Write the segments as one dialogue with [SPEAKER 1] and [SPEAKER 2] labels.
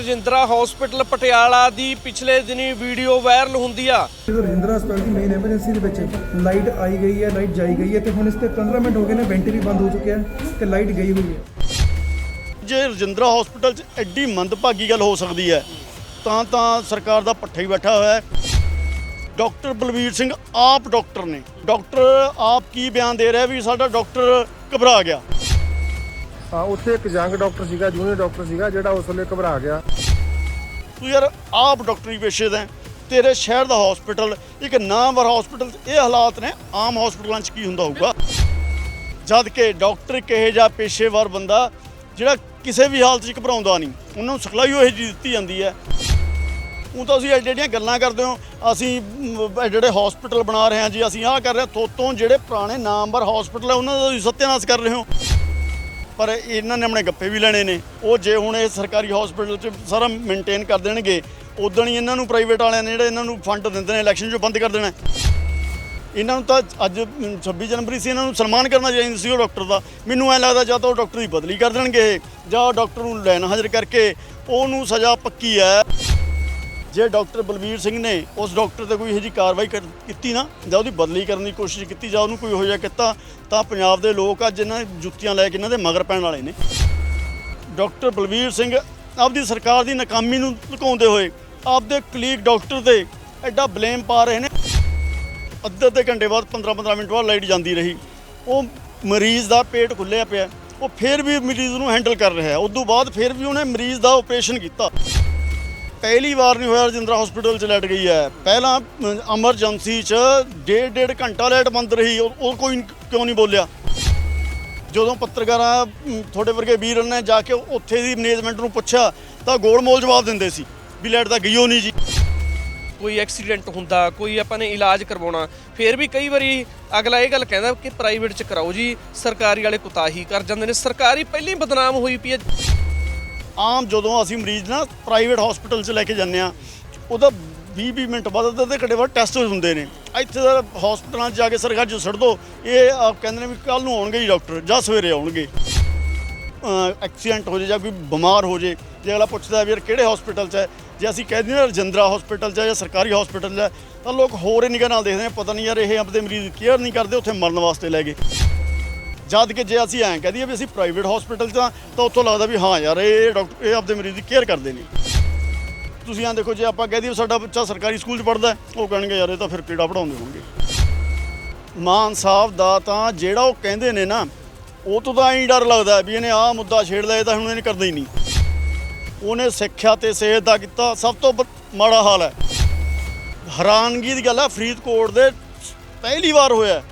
[SPEAKER 1] Rajindra hospital Patiala ਦੀ ਪਿਛਲੇ ਦਿਨੀ video viral ਹੁੰਦੀ ਆ।
[SPEAKER 2] ਜਦੋਂ ਰਜਿੰਦਰਾ ਹਸਪਤਾਲ ਦੀ ਮੇਨ ਐਮਰਜੈਂਸੀ ਦੇ ਵਿੱਚ ਲਾਈਟ ਆਈ ਗਈ ਹੈ ਲਾਈਟ ਜਾਈ ਗਈ ਹੈ ਤੇ ਹੁਣ ਇਸ ਤੇ 15 ਮਿੰਟ ਹੋ ਗਏ ਨੇ ਵੈਂਟ ਵੀ ਬੰਦ ਹੋ ਚੁੱਕਿਆ ਹੈ ਤੇ ਲਾਈਟ ਗਈ ਹੋਈ ਹੈ।
[SPEAKER 3] ਜੇ ਰਜਿੰਦਰਾ ਹਸਪੀਟਲ 'ਚ ਐਡੀ ਮੰਦਭਾਗੀ ਗੱਲ ਹੋ ਸਕਦੀ ਹੈ ਤਾਂ ਤਾਂ ਸਰਕਾਰ ਦਾ ਪੱਠਾ ਹੀ ਬੈਠਾ ਹੋਇਆ ਹੈ। ਡਾਕਟਰ ਬਲਵੀਰ ਸਿੰਘ ਆਪ ਡਾਕਟਰ ਨੇ। ਡਾਕਟਰ ਆਪ ਕੀ ਬਿਆਨ ਦੇ ਰਿਹਾ ਵੀ ਸਾਡਾ ਡਾਕਟਰ ਘਬਰਾ ਗਿਆ।
[SPEAKER 4] ਹਾਂ ਉੱਥੇ ਇੱਕ ਯੰਗ ਡਾਕਟਰ ਸੀਗਾ ਜੂਨੀਅਰ ਡਾਕਟਰ ਸੀਗਾ ਜਿਹੜਾ ਉਸ ਵੇਲੇ ਘਬਰਾ ਗਿਆ।
[SPEAKER 3] ਤੂੰ ਯਾਰ ਆਪ ਡਾਕਟਰੀ ਪੇਸ਼ੇ ਦਾ ਤੇਰੇ ਸ਼ਹਿਰ ਦਾ ਹਸਪੀਟਲ ਇੱਕ ਨਾਮਵਰ ਹਸਪੀਟਲ ਇਹ ਹਾਲਾਤ ਨੇ ਆਮ ਹਸਪੀਟਲਾਂ 'ਚ ਕੀ ਹੁੰਦਾ ਹੋਊਗਾ? ਜਦ ਕਿ ਡਾਕਟਰ ਇੱਕ ਇਹੋ ਜਿਹਾ ਪੇਸ਼ੇਵਰ ਬੰਦਾ ਜਿਹੜਾ ਕਿਸੇ ਵੀ ਹਾਲਤ 'ਚ ਘਬਰਾਉਂਦਾ ਨਹੀਂ ਉਹਨਾਂ ਨੂੰ ਸਿਖਲਾਈ ਉਹ ਜਿਹੀ ਦਿੱਤੀ ਜਾਂਦੀ ਹੈ। ਉਹ ਤਾਂ ਅਸੀਂ ਜਿਹੜੀਆਂ ਗੱਲਾਂ ਕਰਦੇ ਹੋ ਅਸੀਂ ਮ, ਇਹ ਜਿਹੜੇ ਹਸਪੀਟਲ ਬਣਾ ਰਹੇ ਹਾਂ ਜੀ ਅਸੀਂ ਆਹ ਕਰ ਰਹੇ ਹਾਂ ਥੋਤੋਂ ਜਿਹੜੇ ਪੁਰਾਣੇ ਨਾਮਵਰ ਹਸਪੀਟਲ ਹੈ ਉਹਨਾਂ ਦਾ ਤੁਸੀਂ ਸੱਤਿਆਨਾਸ਼ ਕਰ ਰਹੇ ਹੋ। ਪਰ ਇਹਨਾਂ ਨੇ ਆਪਣੇ ਗੱਪੇ ਵੀ ਲੈਣੇ ਨੇ। ਉਹ ਜੇ ਹੁਣ ਇਹ ਸਰਕਾਰੀ ਹਸਪੀਟਲ 'ਚ ਸਾਰਾ ਮੇਨਟੇਨ ਕਰ ਦੇਣਗੇ ਉਦੋਂ ਹੀ ਇਹਨਾਂ ਨੂੰ ਪ੍ਰਾਈਵੇਟ ਵਾਲਿਆਂ ਨੇ ਜਿਹੜੇ ਇਹਨਾਂ ਨੂੰ ਫੰਡ ਦਿੰਦੇ ਨੇ ਇਲੈਕਸ਼ਨ 'ਚੋਂ ਬੰਦ ਕਰ ਦੇਣਾ। ਇਹਨਾਂ ਨੂੰ ਤਾਂ ਅੱਜ ਮ, 26 ਜਨਵਰੀ ਸੀ ਇਹਨਾਂ ਨੂੰ ਸਨਮਾਨ ਕਰਨਾ ਚਾਹੀਦਾ ਸੀ ਉਹ ਡਾਕਟਰ ਦਾ। ਮੈਨੂੰ ਐ ਲੱਗਦਾ ਜਾਂ ਤਾਂ ਉਹ ਡਾਕਟਰ ਦੀ ਬਦਲੀ ਕਰ ਦੇਣਗੇ ਜਾਂ ਉਹ ਡਾਕਟਰ ਨੂੰ ਲੈਣ ਹਾਜ਼ਰ ਕਰਕੇ ਉਹਨੂੰ ਸਜ਼ਾ ਪੱਕੀ ਹੈ। ਜੇ ਡਾਕਟਰ ਬਲਵੀਰ ਸਿੰਘ ਨੇ ਉਸ ਡਾਕਟਰ ਤੇ ਕੋਈ ਇਹੋ ਜਿਹੀ ਕਾਰਵਾਈ ਕਰ- ਕੀਤੀ ਨਾ, ਜਾਂ ਉਹਦੀ ਬਦਲੀ ਕਰਨ ਦੀ ਕੋਸ਼ਿਸ਼ ਕੀਤੀ, ਜਾਂ ਉਹਨੂੰ ਕੋਈ ਇਹੋ ਜਿਹਾ ਕੀਤਾ, ਤਾਂ ਪੰਜਾਬ ਦੇ ਲੋਕ ਅੱਜ ਇਹਨਾਂ ਜੁੱਤੀਆਂ ਲੈ ਕੇ ਇਹਨਾਂ ਦੇ ਮਗਰ ਪੈਣ ਵਾਲੇ ਨੇ। ਡਾਕਟਰ ਬਲਵੀਰ ਸਿੰਘ ਆਪਦੀ ਸਰਕਾਰ ਦੀ ਨਾਕਾਮੀ ਨੂੰ ਲੁਕਾਉਂਦੇ ਹੋਏ ਆਪਦੇ ਕਲੀਗ ਡਾਕਟਰ ਤੇ ਐਡਾ ਬਲੇਮ ਪਾ ਰਹੇ ਨੇ। ਅੱਧੇ ਅੱਧੇ ਘੰਟੇ ਬਾਅਦ 15 15 ਮਿੰਟ ਬਾਅਦ ਲਾਈਟ ਜਾਂਦੀ ਰਹੀ। ਉਹ ਮਰੀਜ਼ ਦਾ ਪੇਟ ਖੁੱਲਿਆ ਪਿਆ, ਉਹ ਫਿਰ ਵੀ ਮਰੀਜ਼ ਨੂੰ ਹੈਂਡਲ ਕਰ ਰਿਹਾ। ਹੈ ਉਸ ਤੋਂ ਬਾਅਦ ਫਿਰ ਵੀ ਉਹਨੇ ਮਰੀਜ਼ ਦਾ ਆਪਰੇਸ਼ਨ ਕੀਤਾ। ਪਹਿਲੀ ਵਾਰ ਨਹੀਂ ਹੋਇਆ ਰਜਿੰਦਰਾ ਹਸਪੀਟਲ ਚ ਲੈਟ ਗਈ ਹੈ। ਪਹਿਲਾਂ ਐਮਰਜੈਂਸੀ ਚ ਡੇਢ ਡੇਢ ਘੰਟਾ ਲੈਟ ਬੰਦ ਰਹੀ, ਉਹ ਕੋਈ ਕਿਉਂ ਨਹੀਂ ਬੋਲਿਆ? ਜਦੋਂ ਪੱਤਰਕਾਰਾਂ ਤੁਹਾਡੇ ਵਰਗੇ ਵੀਰ ਨੇ ਜਾ ਕੇ ਉੱਥੇ ਦੀ ਮੈਨੇਜਮੈਂਟ ਨੂੰ ਪੁੱਛਿਆ, ਤਾਂ ਗੋਲਮੋਲ ਜਵਾਬ ਦਿੰਦੇ ਸੀ ਵੀ ਲੈਟ ਤਾਂ ਗਈ ਹੋ ਨਹੀਂ ਜੀ।
[SPEAKER 1] ਕੋਈ ਐਕਸੀਡੈਂਟ ਹੁੰਦਾ, ਕੋਈ ਆਪਾਂ ਨੇ ਇਲਾਜ ਕਰਵਾਉਣਾ, ਫਿਰ ਵੀ ਕਈ ਵਾਰੀ ਅਗਲਾ ਇਹ ਗੱਲ ਕਹਿੰਦਾ ਕਿ ਪ੍ਰਾਈਵੇਟ ਚ ਕਰਾਓ ਜੀ, ਸਰਕਾਰੀ ਵਾਲੇ ਕੁਤਾਹੀ ਕਰ ਜਾਂਦੇ ਨੇ। ਸਰਕਾਰੀ ਪਹਿਲੀ ਬਦਨਾਮ ਹੋਈ ਪਈ ਹੈ।
[SPEAKER 3] ਆਮ ਜਦੋਂ ਅਸੀਂ ਮਰੀਜ਼ ਨਾ ਪ੍ਰਾਈਵੇਟ ਹਸਪੀਟਲ 'ਚ ਲੈ ਕੇ ਜਾਂਦੇ ਆ ਉਹਦਾ 20-20 ਮਿੰਟ ਬਾਅਦ ਅੱਧੇ ਅੱਧੇ ਘੰਟੇ ਟੈਸਟ ਹੁੰਦੇ ਨੇ। ਇੱਥੇ ਦਾ ਹਸਪਤਾਲਾਂ 'ਚ ਜਾ ਕੇ ਸਰਕਾਰ ਜੋ ਛੱਡ ਦੋ, ਇਹ ਕਹਿੰਦੇ ਨੇ ਵੀ ਕੱਲ ਨੂੰ ਆਉਣਗੇ ਜੀ ਡਾਕਟਰ ਜਾਂ ਸਵੇਰੇ ਆਉਣਗੇ। ਐਕਸੀਡੈਂਟ ਹੋ ਜੇ ਜਾਂ ਕੋਈ ਬਿਮਾਰ ਹੋ ਜੇ ਜੇ ਅਗਲਾ ਪੁੱਛਦਾ ਵੀ ਯਾਰ ਕਿਹੜੇ ਹਸਪੀਟਲ 'ਚ ਹੈ, ਜੇ ਅਸੀਂ ਕਹਿ ਦਿੰਦੇ ਹਾਂ ਰਜਿੰਦਰਾ ਹਸਪੀਟਲ 'ਚ ਹੈ ਜਾਂ ਸਰਕਾਰੀ ਹਸਪੀਟਲ 'ਚ ਹੈ, ਤਾਂ ਲੋਕ ਹੋਰ ਹੀ ਨਿਗਾਹ ਨਾਲ ਦੇਖਦੇ ਨੇ, ਪਤਾ ਨਹੀਂ ਯਾਰ ਇਹ ਆਪਦੇ ਮਰੀਜ਼ ਕੇਅਰ ਨਹੀਂ ਕਰਦੇ, ਉੱਥੇ ਮਰਨ ਵਾਸਤੇ ਲੈ ਗਏ। ਜਦ ਕਿ ਜੇ ਅਸੀਂ ਐਂ ਕਹਿ ਦਈਏ ਵੀ ਅਸੀਂ ਪ੍ਰਾਈਵੇਟ ਹਸਪੀਟਲ 'ਚ ਹਾਂ, ਤਾਂ ਉੱਥੋਂ ਲੱਗਦਾ ਵੀ ਹਾਂ ਯਾਰ, ਇਹ ਡਾਕਟਰ ਇਹ ਆਪਦੇ ਮਰੀਜ਼ ਦੀ ਕੇਅਰ ਕਰਦੇ ਨੇ। ਤੁਸੀਂ ਐਂ ਦੇਖੋ, ਜੇ ਆਪਾਂ ਕਹਿ ਦਈਏ ਸਾਡਾ ਬੱਚਾ ਸਰਕਾਰੀ ਸਕੂਲ 'ਚ ਪੜ੍ਹਦਾ ਉਹ ਕਹਿਣਗੇ ਯਾਰ, ਇਹ ਤਾਂ ਫਿਰ ਕਿਹੜਾ ਪੜਾਉਂਦੇ ਹੋਣਗੇ। ਮਾਨ ਸਾਹਿਬ ਦਾ ਤਾਂ ਜਿਹੜਾ ਉਹ ਕਹਿੰਦੇ ਨੇ ਨਾ, ਉਹ ਤੋਂ ਤਾਂ ਐਂ ਡਰ ਲੱਗਦਾ ਵੀ ਇਹਨੇ ਆਹ ਮੁੱਦਾ ਛੇੜ ਲਿਆ ਤਾਂ ਹੁਣ ਇਹਨੇ ਕਰਦਾ ਹੀ ਨਹੀਂ। ਉਹਨੇ ਸਿੱਖਿਆ ਤੇ ਸਿਹਤ ਦਾ ਕੀਤਾ, ਸਭ ਤੋਂ ਮਾੜਾ ਹਾਲ ਹੈ। ਹੈਰਾਨਗੀ ਦੀ ਗੱਲ ਹੈ, ਫਰੀਦਕੋਟ ਦੇ ਪਹਿਲੀ ਵਾਰ ਹੋਇਆ